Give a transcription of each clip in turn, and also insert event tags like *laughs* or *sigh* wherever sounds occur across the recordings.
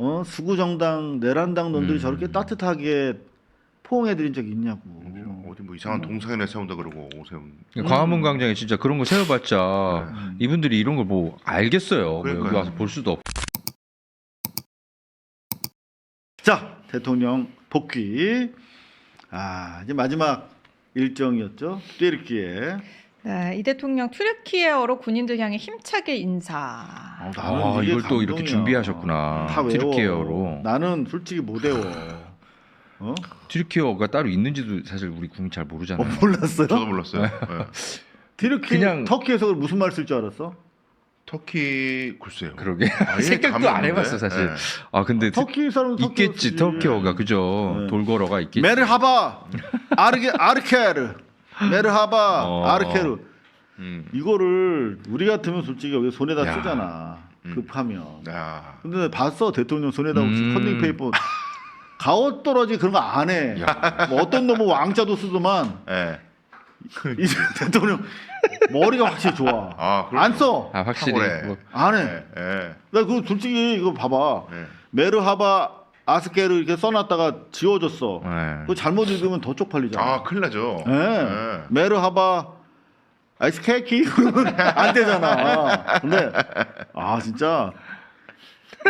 어 수구 정당 내란당 놈들이 음. 저렇게 따뜻하게 포옹해드린 적이 있냐고. 어디 뭐 이상한 동상이나 세운다 그러고 세운. 광화문 광장에 진짜 그런 거 세워봤자 음. 이분들이 이런 걸 뭐 알겠어요. 뭐 여기 그러니까요. 와서 볼 수도 없고. 자 대통령 복귀. 아 이제 마지막 일정이었죠. 띠르키에. 네, 이 대통령 튀르키예어로 군인들 향해 힘차게 인사. 어, 아 이게 이걸 또 이렇게. 준비하셨구나. 다 외워. 튀르키예어로. 나는 솔직히 못 외워. *laughs* 어? 튀르키예어가 따로 있는지도 사실 우리 국민 잘어 모르잖아요. 몰랐어요? 저도 몰랐어요. 예. 디르키 그냥- 터키에서 무슨 말 쓸 줄 알았어? 터키 글쎄요. 그러게 아예 *laughs* 생각도 안? 해봤어 사실. 예. 아 근데 터키 사람 있겠지 터키어가 그죠. 네. 돌고러가 있겠지. 메르하바 *laughs* 아르게 아르케르 메르하바 어. 아르케르 음. 이거를 우리 같으면 솔직히 여기 손에다 야. 쓰잖아 음. 급하면 야. 근데 봤어 대통령 손에다 혹시 음. 컨닝 페이퍼 가옷 떨어지 그런 거 안 해 뭐 어떤 놈은 왕자도 쓰더만 예. 이제 대통령 머리가 확실히 좋아 아. 안써 아 확실히 탁월해. 뭐, 안해 예. 예. 나 그거 솔직히 이거 봐봐 예. 메르하바 아스케르 이렇게 써놨다가 지워졌어 네. 그거 잘못 읽으면 더 쪽팔리잖아 아, 큰일 나죠. 예. 예. 메르하바 아이스케이키 *laughs* 안 되잖아. 근데 아 진짜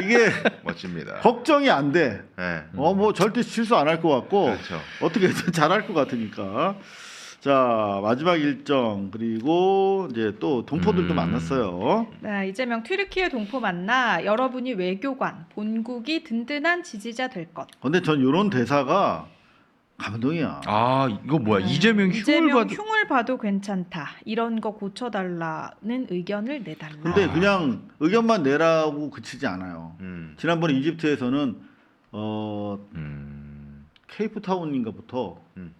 이게 *laughs* 멋집니다. 걱정이 안 돼. 예. 어뭐 절대 실수 안 할 것 같고 그렇죠. 어떻게든 *laughs* 잘할 것 같으니까. 자 마지막 일정 그리고 이제 또 동포들도 음. 만났어요. 네, 이재명 튀르키예 동포 만나 여러분이 외교관, 본국이 든든한 지지자 될 것. 근데 전 이런 대사가 감동이야. 아 이거 뭐야 네, 이재명 흉을 봐도 흉을 봐도 괜찮다. 이런 거 고쳐달라는 의견을 내달라. 근데 아. 그냥 의견만 내라고 그치지 않아요. 음. 지난번에 이집트에서는 어 음, 케이프타운인가부터 음.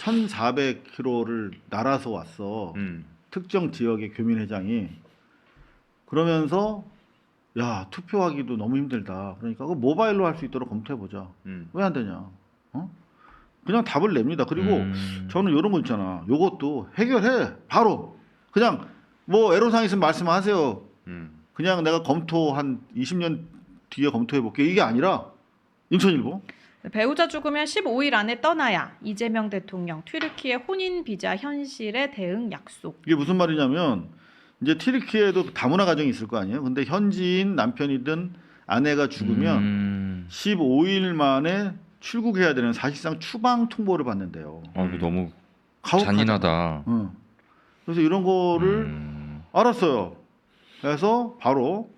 1,400km를 날아서 왔어. 음. 특정 지역의 교민회장이 그러면서 야 투표하기도 너무 힘들다. 그러니까 그 모바일로 할 수 있도록 검토해 보자. 음. 왜 안 되냐? 어? 그냥 답을 냅니다. 그리고 음. 저는 이런 거 있잖아. 요것도 해결해 바로 그냥 뭐 애로사항 있으면 말씀하세요. 음. 그냥 내가 검토 한 20년 뒤에 검토해 볼게. 이게 아니라 인천일보 배우자 죽으면 15일 안에 떠나야 이재명 대통령 튀르키예 혼인 비자 현실에 대응 약속. 이게 무슨 말이냐면 이제 튀르키예도 다문화 가정이 있을 거 아니에요. 근데 현지인 남편이든 아내가 죽으면 음. 15일 만에 출국해야 되는 사실상 추방 통보를 받는데요. 아 이거 너무 가혹하잖아. 잔인하다. 응. 그래서 이런 거를 음. 알았어요. 그래서 바로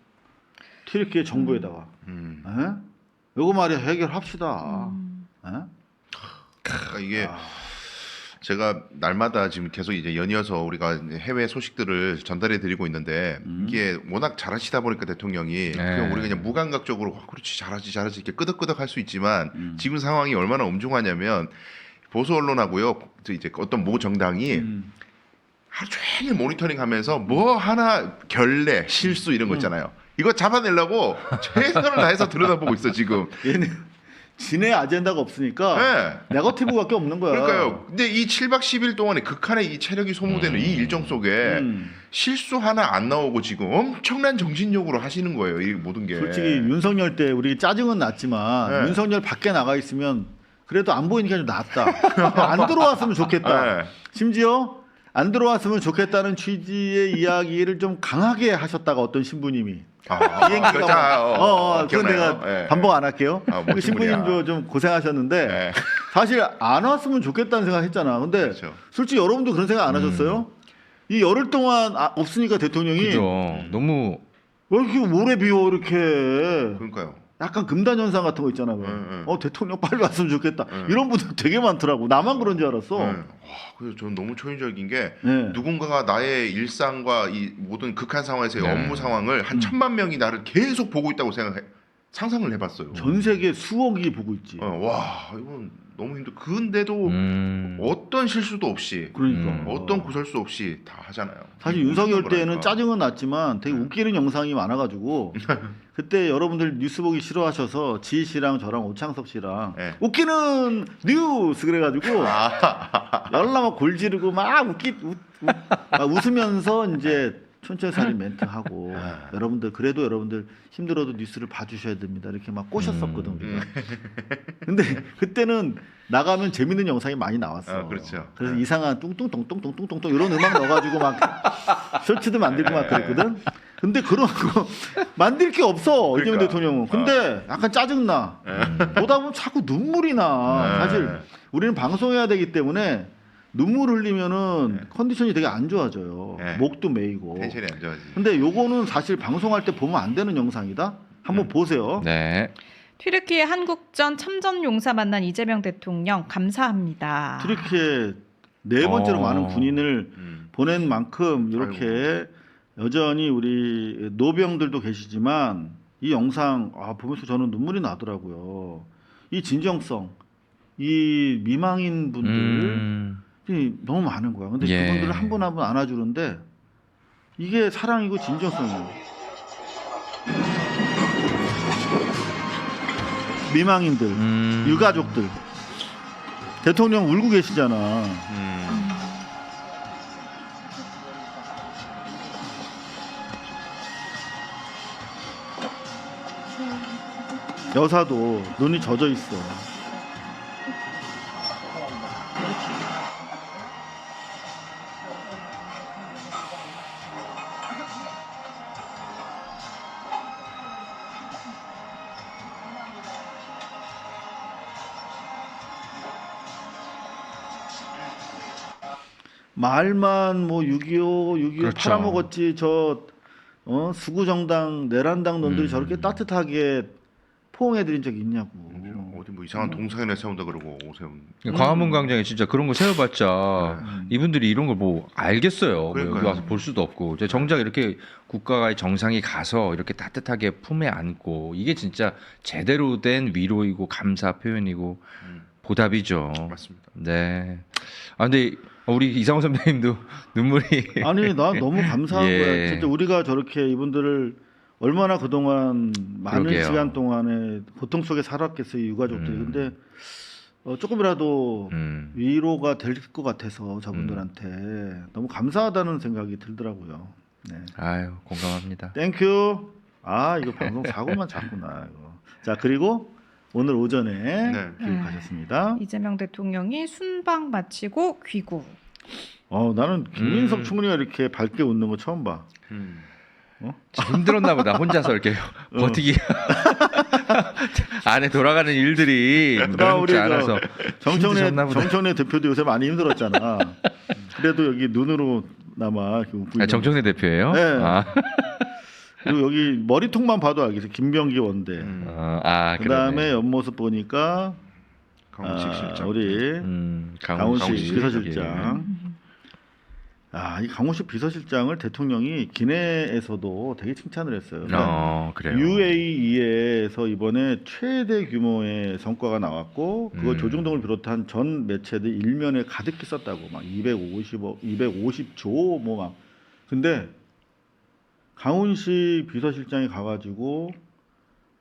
튀르키예 정부에다가 음. 에? 요거 말이야 해결합시다. 음. 에? 그러니까 이게 아, 제가 날마다 지금 계속 이제 연이어서 우리가 이제 해외 소식들을 전달해 드리고 있는데 음. 이게 워낙 잘하시다 보니까 대통령이 그냥 네. 우리가 그냥 무감각적으로 아, 그렇지 잘하지 잘하지 이렇게 끄덕끄덕 할 수 있지만 음. 지금 상황이 얼마나 엄중하냐면 보수 언론하고요 저 이제 어떤 모 정당이 음. 하루 종일 모니터링하면서 뭐 하나 결례 실수 이런 거 음. 있잖아요. 이거 잡아내려고 최선을 다해서 들여다보고 있어 지금. *laughs* 얘네 지네 아젠다가 없으니까 네. 네거티브밖에 없는 거야. 그러니까요. 근데 이 7박 10일 동안에 극한의 이 체력이 소모되는 이 일정 속에 음. 실수 하나 안 나오고 지금 엄청난 정신력으로 하시는 거예요. 이 모든 게. 솔직히 윤석열 때 우리 짜증은 났지만 네. 윤석열 밖에 나가 있으면 그래도 안 보이니까 좀 낫다. *laughs* 안 들어왔으면 좋겠다. 네. 심지어 안 들어왔으면 좋겠다는 취지의 이야기를 좀 강하게 하셨다가 어떤 신부님이 아, 비행기가 그렇죠. 막- 어, 어, 그건 기억나요? 내가 예. 반복 안 할게요. 아, 그 멋진 분이야. 신부님도 좀 고생하셨는데 네. 사실 안 왔으면 좋겠다는 생각 했잖아. 근데 그렇죠. 솔직히 여러분도 그런 생각 안 음. 하셨어요? 이 열흘 동안 아- 없으니까 대통령이 그죠. 음. 너무 왜 이렇게 오래 비워 이렇게 그러니까요. 약간 금단 현상 같은 거 있잖아. 왜. 응, 응. 어 대통령 빨리 왔으면 좋겠다. 응. 이런 분들 되게 많더라고. 나만 그런 줄 알았어. 네. 와, 그래서 저는 너무 초인적인 게 네. 누군가가 나의 일상과 이 모든 극한 상황에서의 네. 업무 상황을 한 음. 천만 명이 나를 계속 보고 있다고 생각해 상상을 해봤어요. 전 세계 수억이 보고 있지. 어, 와 이건 너무 힘들. 근데도 음. 어떤 실수도 없이 그러니까 음. 어떤 구설수 없이 다 하잖아요. 사실 윤석열 때는. 짜증은 났지만 되게 네. 웃기는 영상이 많아가지고 *laughs* 그때 여러분들 뉴스 보기 싫어하셔서 지희 씨랑 저랑 오창석 씨랑 네. 웃기는 뉴스 그래가지고 아, 열나 막 골지르고 막 웃기 웃, 웃, 막 웃으면서 이제 촌철살인 멘트 하고 아. 여러분들 그래도 여러분들 힘들어도 뉴스를 봐주셔야 됩니다 이렇게 막 꼬셨었거든 음. 우리가. 근데 그때는 나가면 재밌는 영상이 많이 나왔어. 아, 그렇죠. 그래서 네. 이상한 뚱뚱뚱뚱뚱뚱뚱 이런 음악 넣어가지고 막 *laughs* 쇼츠도 만들고 막 그랬거든. 근데 그런 거 만들 게 없어 이재명 그러니까. 대통령은. 근데 약간 짜증 나. 음. 보다 보면 자꾸 눈물이 나. 네. 사실 우리는 방송해야 되기 때문에 눈물 흘리면은 네. 컨디션이 되게 안 좋아져요. 네. 목도 메이고. 텐션이 안 좋아지. 근데 요거는 사실 방송할 때 보면 안 되는 영상이다. 한번 음. 보세요. 네. 튀르키예 한국전 참전 용사 만난 이재명 대통령 감사합니다. 트리키에 네 번째로 어. 많은 군인을 음. 보낸 만큼 이렇게 여전히 우리 노병들도 계시지만 이 영상 아, 보면서 저는 눈물이 나더라고요. 이 진정성, 이 미망인 분들 음. 이 너무 많은 거야. 근데 예. 그분들을 한 분 한 분 안아주는데 이게 사랑이고 진정성이에요. 미망인들, 음. 유가족들, 대통령 울고 계시잖아. 음. 여사도 눈이 젖어 있어. 말만 뭐 6.25, 6.25 그렇죠. 팔아먹었지 저 어, 수구정당 내란당 놈들이 음. 저렇게 따뜻하게 포옹해드린 적이 있냐고. 어디 뭐 이상한 동상이나 세운다 그러고 세운. 광화문 광장에 진짜 그런 거 세워봤자 음. 이분들이 이런 걸 뭐 알겠어요. 뭐 여기 그러니까요. 와서 볼 수도 없고 이제 정작 이렇게 국가의 정상이 가서 이렇게 따뜻하게 품에 안고 이게 진짜 제대로 된 위로이고 감사 표현이고 음. 보답이죠. 맞습니다. 네. 아 근데 우리 이상호 선배님도 *laughs* 눈물이 아니 나 *laughs* 너무 감사한 예. 거야. 진짜 우리가 저렇게 이분들을 얼마나 그동안 많은 그러게요. 시간 동안에 고통 속에 살았겠어요 이 유가족들이. 음. 근데 어, 조금이라도 음. 위로가 될 것 같아서 저분들한테 너무 감사하다는 생각이 들더라고요. 네. 아유 공감합니다. 땡큐. 아 이거 방송 사고만 잤구나 이거. 자 그리고 오늘 오전에 네. 교육하셨습니다. 이재명 대통령이 순방 마치고 귀국. 어 나는 김민석 음. 총리가 이렇게 밝게 웃는 거 처음 봐. 음. 진짜 힘들었나 보다 혼자서 이렇게 *laughs* 어. 버티기 *laughs* 안에 돌아가는 일들이 나 우리 넓지 저 않아서 정청래. 정청래 대표도 요새 많이 힘들었잖아. 그래도 여기 눈으로 남아 아, 정청래 대표예요? 네. 아, 그리고 여기 머리통만 봐도 알겠어. 김병기 원대. 음. 어, 아 그다음에 그러네. 옆모습 보니까 강훈식 아, 실장. 우리 음, 강훈식 강훈식 비서실장. 아, 이 강훈식 비서실장을 대통령이 기내에서도 되게 칭찬을 했어요. 예. 그러니까 어 그래요. UAE에서 이번에 최대 규모의 성과가 나왔고 그거 음. 조중동을 비롯한 전 매체들 일면에 가득히 썼다고 막 250억, 250조 뭐 막. 근데 강훈식 비서실장이 가가지고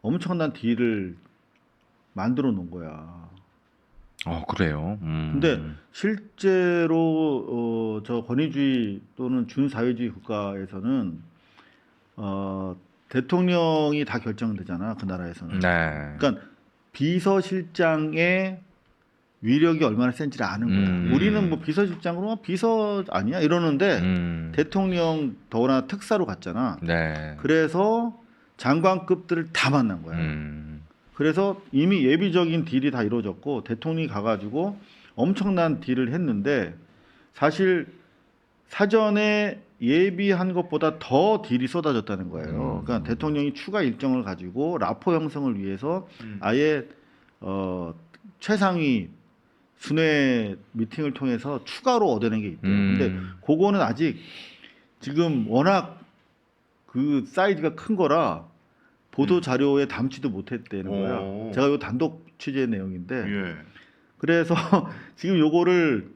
엄청난 딜을 만들어 놓은 거야. 어 그래요. 음. 근데 실제로 어, 저 권위주의 또는 준사회주의 국가에서는 어, 대통령이 다 결정되잖아 그 나라에서는. 네. 그러니까 비서실장의 위력이 얼마나 센지를 아는 거야. 음. 우리는 뭐 비서실장으로 비서 아니야 이러는데 음. 대통령 더구나 특사로 갔잖아. 네. 그래서 장관급들을 다 만난 거야. 음. 그래서 이미 예비적인 딜이 다 이루어졌고 대통령이 가가지고 엄청난 딜을 했는데 사실 사전에 예비한 것보다 더 딜이 쏟아졌다는 거예요. 음. 그러니까 대통령이 추가 일정을 가지고 라포 형성을 위해서 음. 아예 어, 최상위 순회 미팅을 통해서 추가로 얻어낸 게 있대요. 음. 근데 그거는 아직 지금 워낙 그 사이즈가 큰 거라 보도 음. 자료에 담지도 못했다는 거야. 오. 제가 이 단독 취재 내용인데 예. 그래서 *laughs* 지금 요거를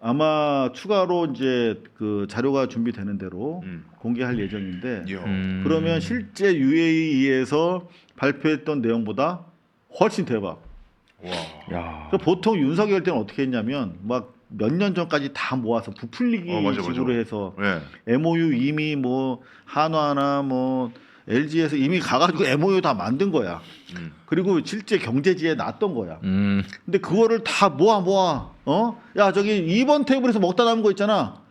아마 추가로 이제 그 자료가 준비되는 대로 음. 공개할 예정인데 요. 음. 그러면 실제 UAE에서 발표했던 내용보다 훨씬 대박. 와. 야. 그러니까 보통 윤석열 때는 어떻게 했냐면 막 몇 년 전까지 다 모아서 부풀리기 어, 맞아, 식으로 맞아. 해서 예. MOU 이미 뭐 한화나 뭐 LG에서 이미 가가지고 MOU 다 만든 거야. 음. 그리고 실제 경제지에 놨던 거야. 음. 근데 그거를 다 모아 모아. 어? 야 저기 2번 테이블에서 먹다 남은 거 있잖아.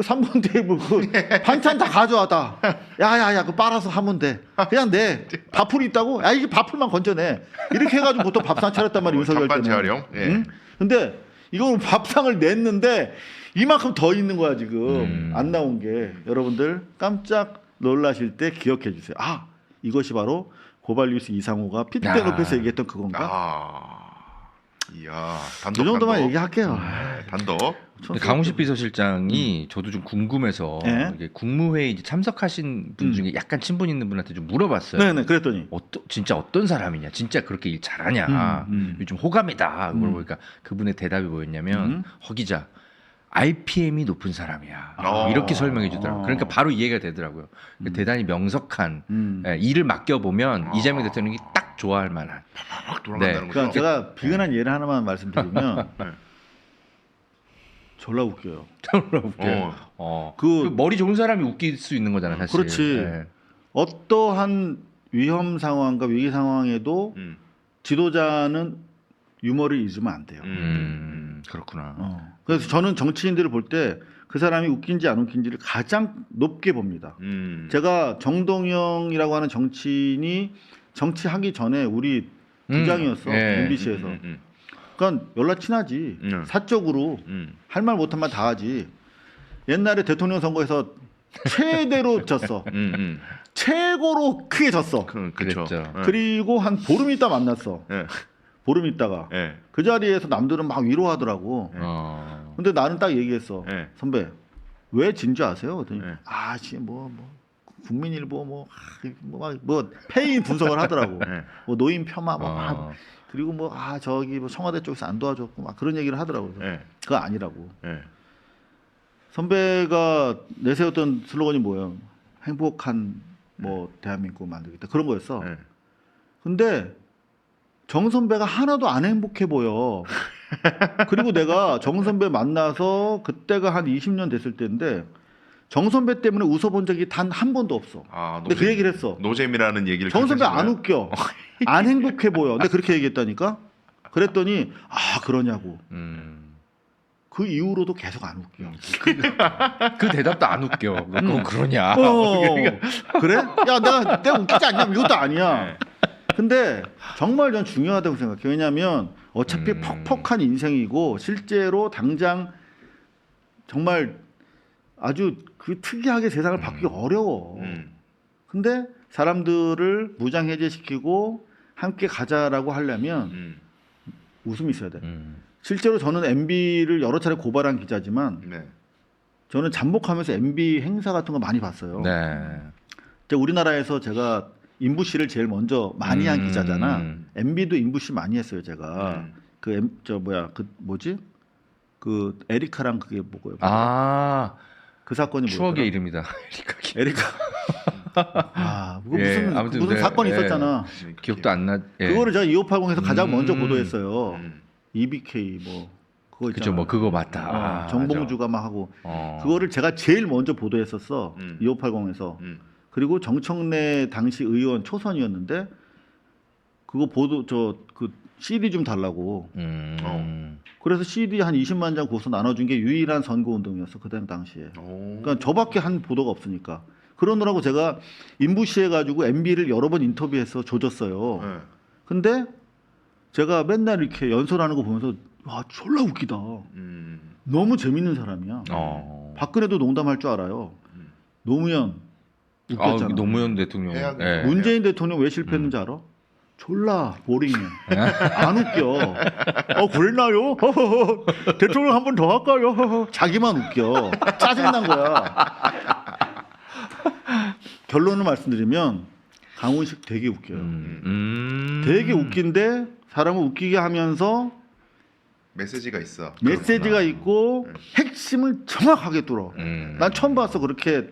그 3번 테이블 그 *laughs* 반찬 다 가져와다. 야야야 그 빨아서 하면 돼. 그냥 내 *laughs* 밥풀이 있다고? 야 이게 밥풀만 건져내. 이렇게 해가지고 보통 밥상 차렸단 말이야 윤석열 때는. 재활용? 예. 응? 근데 이걸 밥상을 냈는데 이만큼 더 있는 거야 지금 음. 안 나온 게 여러분들 깜짝 놀라실 때 기억해 주세요. 아 이것이 바로 고발뉴스 이상호가 피드백 야. 높여서 얘기했던 그건가? 아. 이야. 이 단독 정도만 단독. 얘기할게요. 네, 단독. 근데 강훈식 비서실장이 저도 좀 궁금해서 예? 이게 국무회의 이제 참석하신 분 음. 중에 약간 친분 있는 분한테 좀 물어봤어요. 네네 그랬더니 어떠, 진짜 어떤 사람이냐, 진짜 그렇게 일 잘하냐, 음, 음. 요즘 호감이다. 음. 물어보니까 그분의 대답이 뭐였냐면 음. 허 기자. RPM이 높은 사람이야. 어. 이렇게 설명해 주더라고요. 어. 그러니까 바로 이해가 되더라고요. 음. 대단히 명석한 음. 예, 일을 맡겨보면 아. 이재명 대통령이 딱 좋아할 만한. 막 돌아간다는 네. 그러니까 거죠. 제가 비근한 예를 하나만 말씀드리면 *laughs* 네. 졸라 웃겨요. *laughs* 웃겨요. 어. 어. 그- 그 머리 좋은 사람이 웃길 수 있는 거잖아, 사실. 그렇지. 예. 어떠한 위험 상황과 위기 상황에도 음. 지도자는 유머를 잊으면 안 돼요. 음. 음, 그렇구나. 어. 그래서 저는 정치인들을 볼 때 그 사람이 웃긴지 안 웃긴지를 가장 높게 봅니다. 음. 제가 정동영이라고 하는 정치인이 정치하기 전에 우리 부장이었어 예. MBC에서. 음, 음, 그러니까 연락 친하지. 음. 사적으로 음. 할말 못한 말 다 하지. 옛날에 대통령 선거에서 최대로 *laughs* 졌어. 음. 음. 최고로 크게 졌어. 그, 그렇죠. 그랬죠. 예. 그리고 한 보름 있다 만났어. 예. 보름 있다가 예. 그 자리에서 남들은 막 위로하더라고. 어. 근데 나는 딱 얘기했어. 예. 선배 왜 진지 아세요? 그랬더니 네. 아씨 뭐뭐 국민일보 뭐뭐뭐 뭐 페인 분석을 하더라고. 예. *laughs* 뭐 노인 폄하 뭐 막. 어. 그리고 뭐 아 저기 뭐 청와대 쪽에서 안 도와줬고 막 그런 얘기를 하더라고. 그래서 예. 그거 아니라고. 예. 선배가 내세웠던 슬로건이 뭐예요? 행복한 뭐 대한민국 만들겠다 그런 거였어. 예. 근데 정 선배가 하나도 안 행복해 보여. *laughs* 그리고 내가 정 선배 만나서 그때가 한 20년 됐을 때인데 정 선배 때문에 웃어본 적이 단 한 번도 없어. 아, 근데 그 얘기를 했어. 노잼이라는 얘기를 정 선배 계속 안 하시나요? 웃겨. 안 *laughs* 행복해 보여. 근데 그렇게 얘기했다니까. 그랬더니 아 그러냐고. 음. 그 이후로도 계속 안 웃겨. 그 대답도 안 웃겨. 그거 그러냐. 어, 그래? 야 내가 내가 웃기지 않냐? 이것도 아니야. 네. 근데 정말 전 중요하다고 생각해 요. 왜냐하면 어차피 음. 퍽퍽한 인생이고 실제로 당장 정말 아주 그 특이하게 세상을 바꾸기 어려워. 음. 근데 사람들을 무장 해제시키고 함께 가자라고 하려면 음. 웃음이 있어야 돼. 음. 실제로 저는 MB를 여러 차례 고발한 기자지만 네. 저는 잠복하면서 MB 행사 같은 거 많이 봤어요. 네. 제가 우리나라에서 제가 인부 씨를 제일 먼저 많이 한 음. 기자잖아. MB도 인부 씨 많이 했어요, 제가. 음. 그 M, 저 뭐야 그 뭐지? 그 에리카랑 그게 뭐고요? 아 그 사건이 추억의 뭐였더라? 이름이다. *laughs* 에리카. *laughs* 아, 그거 예, 무슨 아무튼 무슨 네, 사건이 예. 있었잖아. 기억도 안 나. 예. 그거를 제가 2580에서 가장 음. 먼저 보도했어요. 음. EBK 뭐 그거 있잖아. 그죠, 뭐 그거 맞다. 어, 아, 정봉주가 막 하고 어. 그거를 제가 제일 먼저 보도했었어. 음. 2580에서. 음. 그리고 정청래 당시 의원 초선이었는데 그거 보도 저 그 CD 좀 달라고. 음. 어. 그래서 CD 한 20만 장 고서 나눠준 게 유일한 선거 운동이었어 그때 당시에. 오. 그러니까 저밖에 한 보도가 없으니까. 그러느라고 제가 인부시 해가지고 MB를 여러 번 인터뷰해서 조졌어요. 네. 근데 제가 맨날 이렇게 연설하는 거 보면서 와 졸라 웃기다. 음. 너무 재밌는 사람이야. 어. 박근혜도 농담할 줄 알아요. 음. 노무현 아, 웃겼잖아. 노무현 대통령. 예. 문재인 대통령 왜 실패했는지 알아? 졸라 보링해. 안 웃겨. 어 그랬나요? 허허허. 대통령 한 번 더 할까요? 허허. 자기만 웃겨. 짜증난 거야. 결론을 말씀드리면 강훈식 되게 웃겨요. 음. 음. 되게 웃긴데 사람을 웃기게 하면서 메시지가 있어. 메시지가 있고 네. 핵심을 정확하게 뚫어. 음. 난 처음 봤어 그렇게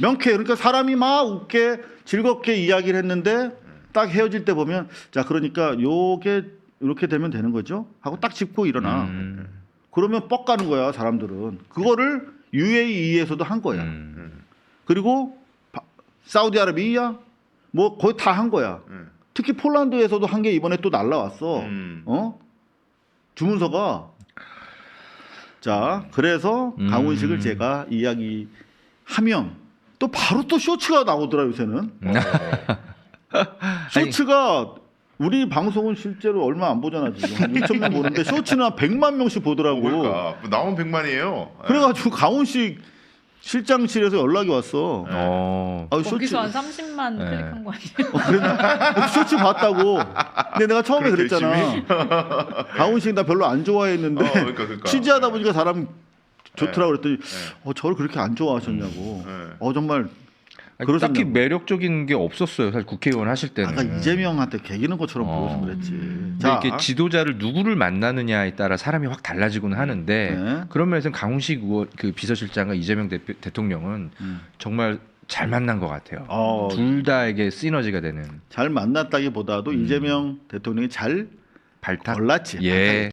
명쾌 그러니까 사람이 막 웃게 즐겁게 이야기를 했는데 딱 헤어질 때 보면 자 그러니까 요게 이렇게 되면 되는 거죠 하고 딱 짚고 일어나 음. 그러면 뻑 가는 거야 사람들은. 그거를 UAE에서도 한 거야. 음. 음. 그리고 바- 사우디아라비아 뭐 거의 다 한 거야. 음. 특히 폴란드에서도 한 게 이번에 또 날라왔어. 음. 어? 주문서가 자 그래서 음. 강훈식을 제가 이야기하면 또 바로 또 쇼츠가 나오더라 요새는 음. *laughs* 쇼츠가 우리 방송은 실제로 얼마 안 보잖아 지금 한 6천 명 보는데 쇼츠는 한 100만 명씩 보더라고 그러니까 나온 백만이에요. 그래가지고 강훈식 실장실에서 연락이 왔어 어. 아, 거기서 한 30만 네. 클릭한 거 아니에요? 어, 그랬나? 쇼츠 봤다고. 근데 내가 처음에 그렇게 그랬잖아. 강훈식 나 별로 안 좋아했는데 어, 그러니까, 그러니까. 취재하다 보니까 사람 좋더라 고 그랬더니 네. 어 저를 그렇게 안 좋아하셨냐고. 네. 어 정말 아니, 그러셨냐고. 딱히 매력적인 게 없었어요. 사실 국회의원 하실 때는. 아까 이재명한테 개기는 것처럼 어. 보여서 그랬지. 음. 자, 근데 이게 지도자를 누구를 만나느냐에 따라 사람이 확 달라지곤 하는데 네. 그런 면에서 강훈식 의원 그 비서실장과 이재명 대표, 대통령은 음. 정말 잘 만난 것 같아요. 어, 둘 다에게 시너지가 되는 잘 만났다기보다도 음. 이재명 대통령이 잘 발탁. 골랐지. 예.